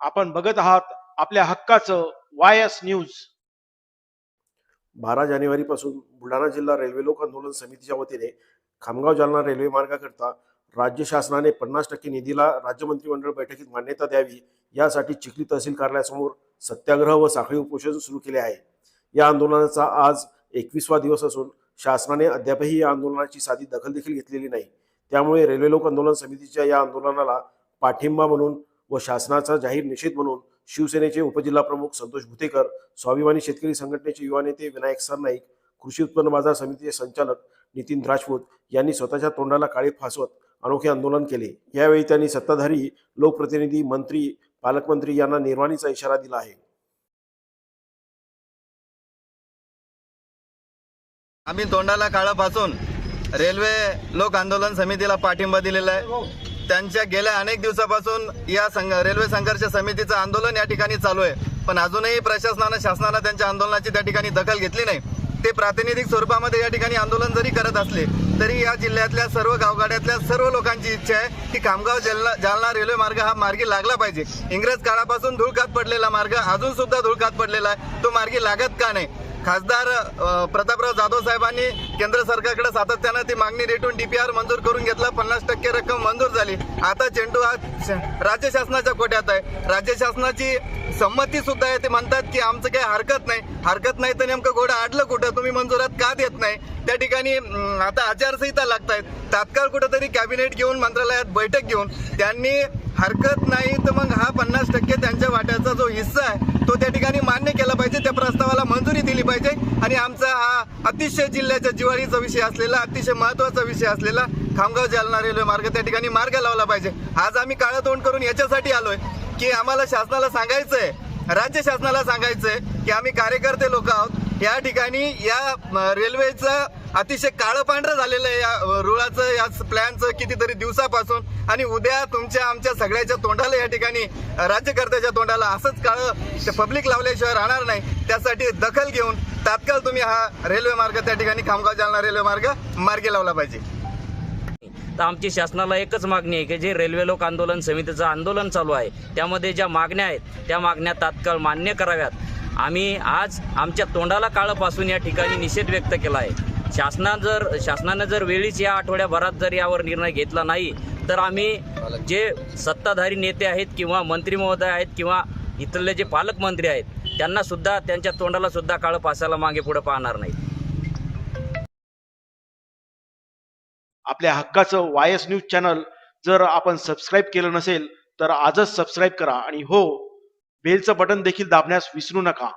आपण बघत आहात आपल्या हक्काचं वाय एस न्यूज. बारा जानेवारीपासून बुलढाणा जिल्हा रेल्वे लोक आंदोलन समितीच्या वतीने खामगाव जालना रेल्वे मार्गाकरता राज्य शासनाने पन्नास टक्के निधीला राज्य मंत्रिमंडळ बैठकीत मान्यता द्यावी यासाठी चिखली तहसील कार्यालयासमोर सत्याग्रह व साखळी उपोषण सुरू केले आहे. या आंदोलनाचा आज एकवीसवा दिवस असून शासनाने अद्यापही या आंदोलनाची साधी दखल देखील घेतलेली नाही. त्यामुळे रेल्वे लोक आंदोलन समितीच्या या आंदोलनाला पाठिंबा म्हणून व शासनाचा जाहीर निषेध म्हणून शिवसेनेचे उपजिल्हा प्रमुख संतोष भुतेकर स्वाभिमानी शेतकरी संघटनेचे युवा नेते विनायक सरनाईक कृषी उत्पन्न बाजार समितीचे संचालक नितीन राजपूत यांनी स्वतःच्या तोंडाला काळे फासवत अनोखे आंदोलन केले. यावेळी त्यांनी सत्ताधारी लोकप्रतिनिधी मंत्री पालकमंत्री यांना निर्वाणीचा इशारा दिला आहे. आम्ही तोंडाला काळं फासून रेल्वे लोक आंदोलन समितीला पाठिंबा दिलेला आहे. त्यांच्या गेल्या अनेक दिवसापासून या संघ रेल्वे संघर्ष समितीचं आंदोलन या ठिकाणी चालू आहे. पण अजूनही प्रशासनानं शासनानं त्यांच्या आंदोलनाची त्या ठिकाणी दखल घेतली नाही. ते प्रातिनिधिक स्वरूपामध्ये या ठिकाणी आंदोलन जरी करत असले तरी या जिल्ह्यातल्या सर्व गावगाड्यातल्या सर्व लोकांची इच्छा आहे की खामगाव जालना जालना रेल्वे मार्ग हा मार्गी लागला पाहिजे. इंग्रज काळापासून धुळकात पडलेला मार्ग अजून सुद्धा धुळकात पडलेला आहे. तो मार्गी लागत का नाही? खासदार प्रतापराव जाधव साहेबांनी केंद्र सरकारकडे सातत्यानं ती मागणी रेटून डीपीआर मंजूर करून घेतला. पन्नास टक्के रक्कम मंजूर झाली. आता चेंडू हा राज्य शासनाच्या कोट्यात आहे. राज्य शासनाची संमती सुद्धा आहे. ते म्हणतात की आमचं काही हरकत नाही. हरकत नाही तर नेमकं घोडं आडलं कुठं? तुम्ही मंजुरात का देत नाही? त्या ठिकाणी आता आचारसंहिता लागतायत. तात्काळ कुठंतरी कॅबिनेट घेऊन मंत्रालयात बैठक घेऊन त्यांनी हरकत नाही तर मग हा पन्नास टक्के त्यांच्या वाट्याचा जो हिस्सा आहे तो त्या ठिकाणी मान्य केला पाहिजे त्या प्रस्तावाला मंजुरी दिली पाहिजे. आणि आमचा हा अतिशय जिल्ह्याच्या जिवाळीचा विषय असलेला अतिशय महत्त्वाचा विषय असलेला खामगाव जालना रेल्वे मार्ग त्या ठिकाणी मार्ग लावला पाहिजे. आज आम्ही काळं तोंड करून याच्यासाठी आलोय की आम्हाला शासनाला सांगायचं आहे राज्य शासनाला सांगायचंय की आम्ही कार्यकर्ते लोक आहोत. या ठिकाणी या रेल्वेचं अतिशय काळं पांढरं झालेलं आहे या रुळाचं या प्लॅनचं कितीतरी दिवसापासून. आणि उद्या तुमच्या आमच्या सगळ्याच्या तोंडाला या ठिकाणी राज्यकर्त्याच्या तोंडाला असंच काळं ते पब्लिक लावल्याशिवाय राहणार नाही. त्यासाठी दखल घेऊन तात्काळ तुम्ही हा रेल्वे मार्ग त्या ठिकाणी खामगाव जालना रेल्वे मार्ग मार्गी लावला पाहिजे. तर आमची शासनाला एकच मागणी आहे की जे रेल्वे लोक आंदोलन समितीचं आंदोलन चालू आहे त्यामध्ये ज्या मागण्या आहेत त्या मागण्या तात्काळ मान्य कराव्यात. आम्ही आज आमच्या तोंडाला काळं पासून या ठिकाणी निषेध व्यक्त केला आहे. शासना जर शासनानं जर वेळीच या आठवड्याभरात जर यावर निर्णय घेतला नाही तर आम्ही जे सत्ताधारी नेते आहेत किंवा मंत्री महोदय आहेत किंवा इथले जे पालकमंत्री आहेत त्यांना सुद्धा त्यांच्या तोंडाला सुद्धा काळं पासायला मागे पुढे पाहणार नाही आपल्या हक्काचं वाय एस न्यूज चॅनल जर आपण सबस्क्राईब केलं नसेल तर आजच सबस्क्राईब करा आणि हो बेलचं बटन देखील दाबण्यास विसरू नका.